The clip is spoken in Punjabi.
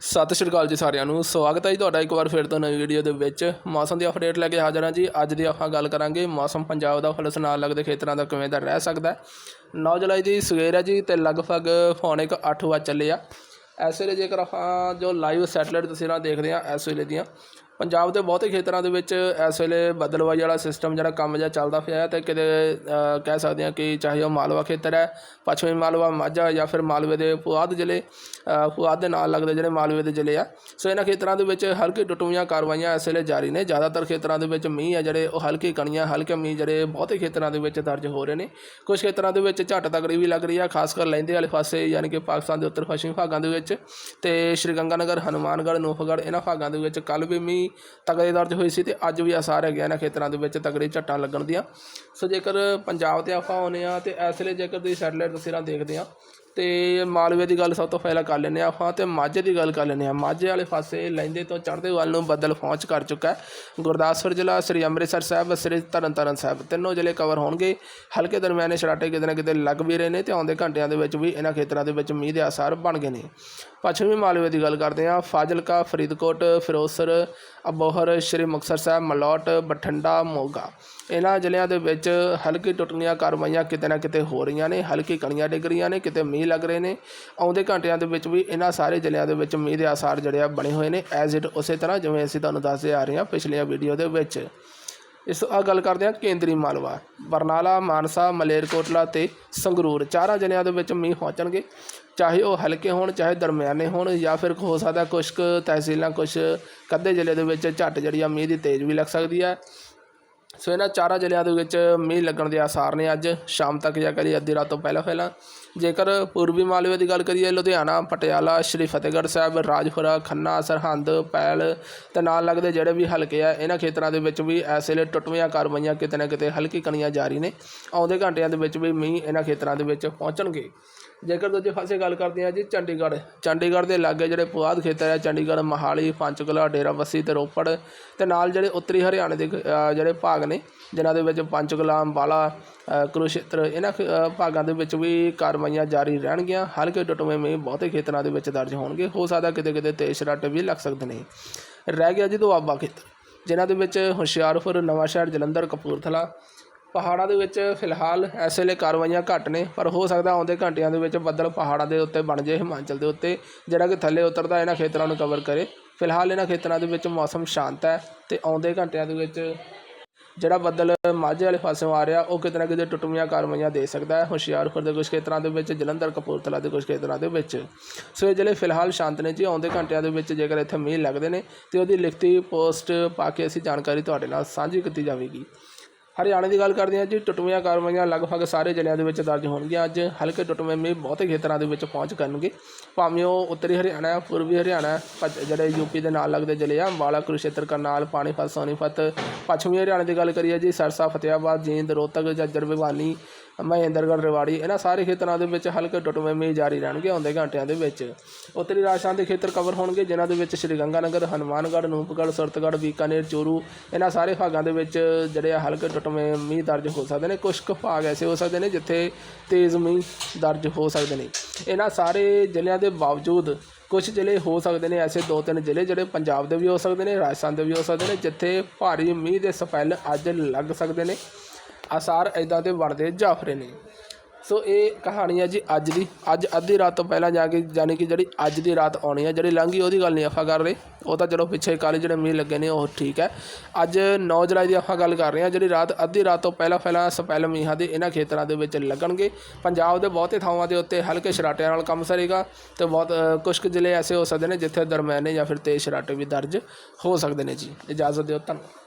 ਸਤਿ ਸ਼੍ਰੀ ਅਕਾਲ ਜੀ ਸਾਰਿਆਂ ਨੂੰ। ਸਵਾਗਤ ਹੈ ਜੀ ਤੁਹਾਡਾ ਇੱਕ ਵਾਰ ਫਿਰ ਤੋਂ ਨਵੀਂ ਵੀਡੀਓ ਦੇ ਵਿੱਚ। ਮੌਸਮ ਦੀ ਅਪਡੇਟ ਲੈ ਕੇ ਹਾਜ਼ਰ ਹਾਂ ਜੀ। ਅੱਜ ਦੀ ਆਪਾਂ ਗੱਲ ਕਰਾਂਗੇ ਮੌਸਮ ਪੰਜਾਬ ਦਾ ਫਲਸ ਨਾਲ ਲੱਗਦੇ ਖੇਤਰਾਂ ਦਾ ਕਿਵੇਂ ਦਾ ਰਹਿ ਸਕਦਾ ਹੈ। 9 ਜੁਲਾਈ ਦੀ ਸਵੇਰ ਹੈ ਜੀ ਤੇ ਲਗਭਗ ਪੌਣੇ ਕੁ ਅੱਠ ਵਜੇ ਚੱਲੇ ਆ। ਇਸ ਵੇਲੇ ਜੇਕਰ ਆਪਾਂ ਜੋ ਲਾਈਵ ਸੈਟਲਾਈਟ ਤਸਵੀਰਾਂ ਦੇਖਦੇ ਹਾਂ ਇਸ ਵੇਲੇ ਦੀਆਂ ਪੰਜਾਬ ਦੇ ਬਹੁਤੇ ਖੇਤਰਾਂ ਦੇ ਵਿੱਚ ਇਸ ਵੇਲੇ ਬੱਦਲਵਾਈ ਵਾਲਾ ਸਿਸਟਮ ਜਿਹੜਾ ਕੰਮ ਜਿਹਾ ਚੱਲਦਾ ਪਿਆ ਹੈ ਤੇ ਕਿਤੇ ਕਹਿ ਸਕਦੇ ਹਾਂ ਕਿ ਚਾਹੇ ਉਹ ਮਾਲਵਾ ਖੇਤਰ ਹੈ ਪੱਛਮੀ ਮਾਲਵਾ ਮਾਝਾ ਜਾਂ ਫਿਰ ਮਾਲਵੇ ਦੇ ਪੁਆਧ ਜ਼ਿਲ੍ਹੇ ਅ, ਪੁਆਧ ਦੇ ਨਾਲ ਲੱਗਦੇ ਜਿਹੜੇ ਮਾਲਵੇ ਦੇ ਜ਼ਿਲ੍ਹੇ ਆ। ਸੋ ਇਹਨਾਂ ਖੇਤਰਾਂ ਦੇ ਵਿੱਚ ਹਲਕੀ ਟੁੱਟਵੀਆਂ ਕਾਰਵਾਈਆਂ ਇਸ ਵੇਲੇ ਜਾਰੀ ਨੇ। ਜ਼ਿਆਦਾਤਰ ਖੇਤਰਾਂ ਦੇ ਵਿੱਚ ਮੀਂਹ ਆ ਜਿਹੜੇ ਉਹ ਹਲਕੀ ਕਣੀਆਂ ਹਲਕੇ ਮੀਂਹ ਜਿਹੜੇ ਬਹੁਤੇ ਖੇਤਰਾਂ ਦੇ ਵਿੱਚ ਦਰਜ ਹੋ ਰਹੇ ਨੇ। ਕੁਝ ਖੇਤਰਾਂ ਦੇ ਵਿੱਚ ਝੱਟ ਤਕੜੀ ਵੀ ਲੱਗ ਰਹੀ ਆ ਖਾਸ ਕਰ ਲਹਿੰਦੇ ਵਾਲੇ ਪਾਸੇ ਯਾਨੀ ਕਿ ਪਾਕਿਸਤਾਨ ਦੇ ਉੱਤਰ ਪੱਛਮੀ ਭਾਗਾਂ ਦੇ ਵਿੱਚ ਤੇ ਸ਼੍ਰੀ ਗੰਗਾਨਗਰ ਹਨੂਮਾਨਗੜ੍ਹ ਨੂਫਗੜ੍ਹ ਇਹਨਾਂ ਭਾਗਾਂ ਦੇ ਵਿੱਚ ਕੱਲ ਵੀ ਮੀਂਹ ਤਗੜੇ ਦਰਜ ਹੋਈ ਸੀ ਤੇ ਅੱਜ ਵੀ ਆਸਾਰ ਹੈਗੇ ਆ ਇਹਨਾਂ ਖੇਤਰਾਂ ਦੇ ਵਿੱਚ ਤਗੜੇ ਝੱਟਾਂ ਲੱਗਣ ਦੀਆਂ। ਸੋ ਜੇਕਰ ਪੰਜਾਬ ਤੇ ਆਪਾਂ ਆਉਂਦੇ ਆ ਤੇ ਇਸ ਵੇਲੇ ਜੇਕਰ ਤੁਸੀਂ ਸੈਟੇਲਾਈਟ ਤਸਵੀਰਾਂ ਦੇਖਦੇ ਆ ਅਤੇ ਮਾਲਵੇ ਦੀ ਗੱਲ ਸਭ ਤੋਂ ਪਹਿਲਾਂ ਕਰ ਲੈਂਦੇ ਹਾਂ ਆਪਾਂ ਅਤੇ ਮਾਝੇ ਦੀ ਗੱਲ ਕਰ ਲੈਂਦੇ ਹਾਂ। ਮਾਝੇ ਵਾਲੇ ਪਾਸੇ ਲਹਿੰਦੇ ਤੋਂ ਚੜ੍ਹਦੇ ਵੱਲ ਨੂੰ ਬੱਦਲ ਪਹੁੰਚ ਕਰ ਚੁੱਕਾ ਹੈ। ਗੁਰਦਾਸਪੁਰ ਜ਼ਿਲ੍ਹਾ ਸ੍ਰੀ ਅੰਮ੍ਰਿਤਸਰ ਸਾਹਿਬ, ਸ੍ਰੀ ਤਰਨਤਾਰਨ ਸਾਹਿਬ ਤਿੰਨੋਂ ਜ਼ਿਲ੍ਹੇ ਕਵਰ ਹੋਣਗੇ। ਹਲਕੇ ਦਰਮਿਆਨੇ ਛਰਾਟੇ ਕਿਤੇ ਨਾ ਕਿਤੇ ਲੱਗ ਵੀ ਰਹੇ ਨੇ ਤੇ ਆਉਂਦੇ ਘੰਟਿਆਂ ਦੇ ਵਿੱਚ ਵੀ ਇਹਨਾਂ ਖੇਤਰਾਂ ਦੇ ਵਿੱਚ ਮੀਂਹ ਦੇ ਆਸਾਰ ਬਣ ਗਏ ਨੇ। ਪੱਛਮੀ ਮਾਲਵੇ ਦੀ ਗੱਲ ਕਰਦੇ ਹਾਂ। ਫਾਜ਼ਿਲਕਾ, ਫਰੀਦਕੋਟ ਫਿਰੋਜ਼ਸਰ ਅਬੋਹਰ, ਸ਼੍ਰੀ ਮੁਕਤਸਰ ਸਾਹਿਬ, ਮਲੌਟ, ਬਠਿੰਡਾ, ਮੋਗਾ। ਇਹਨਾਂ ਜ਼ਿਲ੍ਹਿਆਂ ਦੇ ਵਿੱਚ ਹਲਕੀ ਟੁੱਟਣੀਆਂ ਕਾਰਵਾਈਆਂ ਕਿਤੇ ਨਾ ਕਿਤੇ ਹੋ ਰਹੀਆਂ ਨੇ। ਹਲਕੀ ਕਣੀਆਂ ਡਿੱਗ ਰਹੀਆਂ ਨੇ। ਕਿਤੇ ਮੀਂਹ ਲੱਗ ਰਹੇ ਨੇ। ਆਉਂਦੇ ਘੰਟਿਆਂ ਦੇ ਵਿੱਚ ਵੀ ਇਹਨਾਂ ਸਾਰੇ ਜ਼ਿਲ੍ਹਿਆਂ ਦੇ ਵਿੱਚ ਮੀਂਹ ਦੇ ਆਸਾਰ ਜਿਹੜੇ ਆ ਬਣੇ ਹੋਏ ਨੇ ਐਜ਼ ਇਟ ਉਸੇ ਤਰ੍ਹਾਂ ਜਿਵੇਂ ਅਸੀਂ ਤੁਹਾਨੂੰ ਦੱਸਦੇ ਆ ਰਹੇ ਹਾਂ ਪਿਛਲੀਆਂ ਵੀਡੀਓ ਦੇ ਵਿੱਚ। ਇਸ ਆ ਗੱਲ ਕਰਦੇ ਹਾਂ ਕੇਂਦਰੀ ਮਾਲਵਾ, ਬਰਨਾਲਾ, ਮਾਨਸਾ, ਮਲੇਰਕੋਟਲਾ ਤੇ ਸੰਗਰੂਰ। ਚਾਰਾਂ ਜ਼ਿਲ੍ਹਿਆਂ ਦੇ ਵਿੱਚ ਮੀਂਹ ਪਹੁੰਚਣਗੇ, ਚਾਹੇ ਉਹ ਹਲਕੇ ਹੋਣ, ਚਾਹੇ ਦਰਮਿਆਨੇ ਹੋਣ, ਜਾਂ ਫਿਰ ਹੋ ਸਕਦਾ ਕੁਛ ਕੁ ਤਹਿਸੀਲਾਂ ਕੁਛ ਕੱਦੇ ਜ਼ਿਲ੍ਹੇ ਦੇ ਵਿੱਚ ਝੱਟ ਜਿਹੜੀ ਆ ਮੀਂਹ ਦੀ ਤੇਜ਼ ਵੀ ਲੱਗ ਸਕਦੀ ਹੈ ਸੋ ਇਹਨਾਂ ਚਾਰਾਂ ਜ਼ਿਲ੍ਹਿਆਂ ਦੇ ਵਿੱਚ ਮੀਂਹ ਲੱਗਣ ਦੇ ਆਸਾਰ ਨੇ ਅੱਜ, ਸ਼ਾਮ ਤੱਕ ਜਾਂ ਕਰੀ ਅੱਧੀ ਰਾਤ ਤੋਂ ਪਹਿਲਾਂ ਪਹਿਲਾਂ। ਜੇਕਰ ਪੂਰਬੀ ਮਾਲਵੇ ਦੀ ਗੱਲ ਕਰੀਏ, ਲੁਧਿਆਣਾ, ਪਟਿਆਲਾ, ਸ਼੍ਰੀ ਫਤਿਹਗੜ੍ਹ ਸਾਹਿਬ, ਰਾਜਪੁਰਾ, ਖੰਨਾ, ਸਰਹੰਦ, ਪੈਲ ਤੇ ਨਾਲ ਲੱਗਦੇ ਜਿਹੜੇ ਵੀ ਹਲਕੇ ਆ, ਇਹਨਾਂ ਖੇਤਰਾਂ ਦੇ ਵਿੱਚ ਵੀ ਐਸੇ ਵੇਲੇ ਟੁੱਟਵੀਆਂ ਕਾਰਵਾਈਆਂ ਕਿਤੇ ਨਾ ਕਿਤੇ ਹਲਕੀ ਕਣੀਆਂ ਜਾਰੀ ਨੇ। ਆਉਂਦੇ ਘੰਟਿਆਂ ਦੇ ਵਿੱਚ ਵੀ ਮੀਂਹ ਇਹਨਾਂ ਖੇਤਰਾਂ ਦੇ ਵਿੱਚ ਪਹੁੰਚਣਗੇ। ਜੇਕਰ ਦੂਜੇ ਪਾਸੇ ਗੱਲ ਕਰਦੇ ਹਾਂ ਜੀ, ਚੰਡੀਗੜ੍ਹ। ਚੰਡੀਗੜ੍ਹ ਦੇ ਲਾਗੇ ਜਿਹੜੇ ਪੁਆਧ ਖੇਤਰ ਹੈ ਚੰਡੀਗੜ੍ਹ, ਮਹਾਲੀ, ਪੰਚਕੁਲਾ ਡੇਰਾਬੱਸੀ ਤੇ ਰੋਪੜ ਤੇ ਨਾਲ ਜਿਹੜੇ ਉੱਤਰੀ ਹਰਿਆਣੇ ਦੇ ਜਿਹੜੇ ਭਾਗ ਨੇ, ਜਿਨ੍ਹਾਂ ਦੇ ਵਿੱਚ ਪੰਚਕੁਲਾ ਅੰਬਾਲਾ ਕੁਰੂਸ਼ੇਤਰ ਇਹਨਾਂ ਖ- ਭਾਗਾਂ ਦੇ ਵਿੱਚ ਵੀ ਕਾਰਵਾਈਆਂ ਜਾਰੀ ਰਹਿਣਗੀਆਂ। ਹਲਕੇ ਟੁੱਟਵੇਂ ਮੀਂਹ ਬਹੁਤੇ ਖੇਤਰਾਂ ਦੇ ਵਿੱਚ ਦਰਜ ਹੋਣਗੇ। ਹੋ ਸਕਦਾ ਕਿਤੇ ਕਿਤੇ ਤੇਜ਼ ਛਰਾਟੇ ਵੀ ਲੱਗ ਸਕਦੇ ਨੇ। ਰਹਿ ਗਿਆ ਜੀ ਦੁਆਬਾ ਖੇਤਰ, ਜਿਨ੍ਹਾਂ ਦੇ ਵਿੱਚ ਹੁਸ਼ਿਆਰਪੁਰ, ਨਵਾਂਸ਼ਹਿਰ, ਜਲੰਧਰ, ਕਪੂਰਥਲਾ ਪਹਾੜਾਂ ਦੇ ਵਿੱਚ ਫਿਲਹਾਲ ਇਸ ਵੇਲੇ ਕਾਰਵਾਈਆਂ ਘੱਟ ਨੇ, ਪਰ ਹੋ ਸਕਦਾ ਆਉਂਦੇ ਘੰਟਿਆਂ ਦੇ ਵਿੱਚ ਬੱਦਲ ਪਹਾੜਾਂ ਦੇ ਉੱਤੇ ਬਣ ਜਾਏ ਹਿਮਾਚਲ ਦੇ ਉੱਤੇ, ਜਿਹੜਾ ਕਿ ਥੱਲੇ ਉਤਰਦਾ ਇਹਨਾਂ ਖੇਤਰਾਂ ਨੂੰ ਕਵਰ ਕਰੇ। ਫਿਲਹਾਲ ਇਹਨਾਂ ਖੇਤਰਾਂ ਦੇ ਵਿੱਚ ਮੌਸਮ ਸ਼ਾਂਤ ਹੈ ਤੇ ਆਉਂਦੇ ਘੰਟਿਆਂ ਦੇ ਵਿੱਚ ਜਿਹੜਾ ਬੱਦਲ ਮਾਝੇ ਵਾਲੇ ਪਾਸਿਓਂ ਆ ਰਿਹਾ, ਉਹ ਕਿਤੇ ਨਾ ਕਿਤੇ ਟੁੱਟਵੀਆਂ ਕਾਰਵਾਈਆਂ ਦੇ ਸਕਦਾ ਹੈ। ਹੁਸ਼ਿਆਰਪੁਰ ਦੇ ਕੁਝ ਖੇਤਰਾਂ ਦੇ ਵਿੱਚ, ਜਲੰਧਰ, ਕਪੂਰਥਲਾ ਦੇ ਕੁਝ ਖੇਤਰਾਂ ਦੇ ਵਿੱਚ। ਸੋ ਇਹ ਜ਼ਿਲ੍ਹੇ ਫਿਲਹਾਲ ਸ਼ਾਂਤ ਨੇ ਜੀ, ਆਉਂਦੇ ਘੰਟਿਆਂ ਦੇ ਵਿੱਚ ਜੇਕਰ ਇੱਥੇ ਮੀਂਹ ਲੱਗਦੇ ਨੇ, ਤੇ ਉਹਦੀ ਲਿਖਤੀ ਪੋਸਟ ਪਾ ਕੇ ਅਸੀਂ ਜਾਣਕਾਰੀ ਤੁਹਾਡੇ ਨਾਲ ਸਾਂਝੀ ਕੀਤੀ ਜਾਵੇਗੀ। ਹਰਿਆਣੇ ਦੀ ਗੱਲ ਕਰਦੇ ਹਾਂ ਜੀ ਟੁੱਟਵੀਆਂ ਕਾਰਵਾਈਆਂ ਲਗਭਗ ਸਾਰੇ ਜ਼ਿਲ੍ਹਿਆਂ ਦੇ ਵਿੱਚ ਦਰਜ ਹੋਣਗੀਆਂ। ਅੱਜ ਹਲਕੇ ਟੁੱਟਵੇਂ ਮੀਂਹ ਬਹੁਤੇ ਖੇਤਰਾਂ ਦੇ ਵਿੱਚ ਪਹੁੰਚ ਕਰਨਗੇ। ਭਾਵੇਂ ਉਹ ਉੱਤਰੀ ਹਰਿਆਣਾ ਪੂਰਬੀ ਹਰਿਆਣਾ ਹੈ, ਪੱਛ- ਜਿਹੜੇ ਯੂਪੀ ਦੇ ਨਾਲ ਲੱਗਦੇ ਜ਼ਿਲ੍ਹੇ ਆ ਅੰਬਾਲਾ ਕੁਰੂਸ਼ੇਤਰ ਕਰਨਾਲ ਪਾਣੀਪਤ ਸੋਨੀਪਤ ਪੱਛਮੀ ਹਰਿਆਣੇ ਦੀ ਗੱਲ ਕਰੀਏ ਜੀ ਸਰਸਾ ਫਤਿਆਬਾਦ ਜੀਂਦ ਰੋਹਤਕ ਜੱਜਰ ਭਿਵਾਨੀ ਮਹਿੰਦਰਗੜ੍ਹ ਰੇਵਾੜੀ, ਇਹਨਾਂ ਸਾਰੇ ਖੇਤਰਾਂ ਦੇ ਵਿੱਚ ਹਲਕੇ ਟੁੱਟਵੇਂ ਮੀਂਹ ਜਾਰੀ ਰਹਿਣਗੇ ਆਉਂਦੇ ਘੰਟਿਆਂ ਦੇ ਵਿੱਚ। ਉੱਤਰੀ ਰਾਜਸਥਾਨ ਦੇ ਖੇਤਰ ਕਵਰ ਹੋਣਗੇ, ਜਿਨ੍ਹਾਂ ਦੇ ਵਿੱਚ ਸ਼੍ਰੀ ਗੰਗਾਨਗਰ, ਹਨੂਮਾਨਗੜ੍ਹ, ਨੂਪਗੜ੍ਹ ਸੁਰਤਗੜ੍ਹ ਬੀਕਾਨੇਰ, ਚੋਰੂ, ਇਹਨਾਂ ਸਾਰੇ ਭਾਗਾਂ ਦੇ ਵਿੱਚ ਜਿਹੜੇ ਆ ਹਲਕੇ ਟੁੱਟਵੇਂ ਮੀਂਹ ਦਰਜ ਹੋ ਸਕਦੇ ਨੇ। ਕੁਝ ਕੁ ਭਾਗ ਐਸੇ ਹੋ ਸਕਦੇ ਨੇ ਜਿੱਥੇ ਤੇਜ਼ ਮੀਂਹ ਦਰਜ ਹੋ ਸਕਦੇ ਨੇ। ਇਹਨਾਂ ਸਾਰੇ ਜ਼ਿਲ੍ਹਿਆਂ ਦੇ ਬਾਵਜੂਦ ਕੁਝ ਜ਼ਿਲ੍ਹੇ ਹੋ ਸਕਦੇ ਨੇ, ਐਸੇ ਦੋ ਤਿੰਨ ਜ਼ਿਲ੍ਹੇ ਜਿਹੜੇ ਪੰਜਾਬ ਦੇ ਵੀ ਹੋ ਸਕਦੇ ਨੇ, ਰਾਜਸਥਾਨ ਦੇ ਵੀ ਹੋ ਸਕਦੇ ਨੇ, ਜਿੱਥੇ ਭਾਰੀ ਮੀਂਹ ਦੇ ਸਪੈਲ ਅੱਜ ਲੱਗ ਸਕਦੇ ਨੇ। ਆਸਾਰ ਇਦਾਂ ਦੇ ਬਣਦੇ ਜਾਫਰੇ ਨੇ। ਸੋ ਇਹ ਕਹਾਣੀ ਹੈ ਜੀ ਅੱਜ ਦੀ। ਅੱਜ ਅੱਧੀ ਰਾਤ ਤੋਂ ਪਹਿਲਾਂ ਜਾ ਕੇ ਯਾਨੀ ਕਿ ਜਿਹੜੀ ਅੱਜ ਦੀ ਰਾਤ ਆਉਣੀ ਹੈ ਜਿਹੜੀ ਲੰਘੀ ਉਹਦੀ ਗੱਲ ਨਹੀਂ ਆਪਾਂ ਕਰ ਰਹੇ। ਉਹ ਤਾਂ ਚਲੋ ਪਿੱਛੇ ਕਾਲੇ ਜਿਹੜੇ ਮੀਂਹ ਲੱਗੇ ਨੇ ਉਹ ਠੀਕ ਹੈ। ਅੱਜ 9 ਜੁਲਾਈ ਦੀ ਆਪਾਂ ਗੱਲ ਕਰ ਰਹੇ ਹਾਂ ਜਿਹੜੀ ਰਾਤ ਅੱਧੀ ਰਾਤ ਤੋਂ ਪਹਿਲਾਂ ਪਹਿਲਾਂ ਸਪੈਲ ਮੀਂਹਾਂ ਦੇ ਇਹਨਾਂ ਖੇਤਰਾਂ ਦੇ ਵਿੱਚ ਲੱਗਣਗੇ। ਪੰਜਾਬ ਦੇ ਬਹੁਤੇ ਥਾਵਾਂ ਦੇ ਉੱਤੇ ਹਲਕੇ ਸ਼ਰਾਟਿਆਂ ਨਾਲ ਕੰਮ ਸਰੇਗਾ ਤੇ ਬਹੁਤ ਅ, ਕੁਝ ਕੁ ਜ਼ਿਲ੍ਹੇ ਐਸੇ ਹੋ ਸਕਦੇ ਨੇ ਜਿੱਥੇ ਦਰਮਿਆਨੇ ਜਾਂ ਫਿਰ ਤੇਜ਼ ਸ਼ਰਾਟੇ ਵੀ ਦਰਜ ਹੋ ਸਕਦੇ ਨੇ ਜੀ। ਇਜਾਜ਼ਤ ਦਿਓ ਧੰਨਵਾਦ।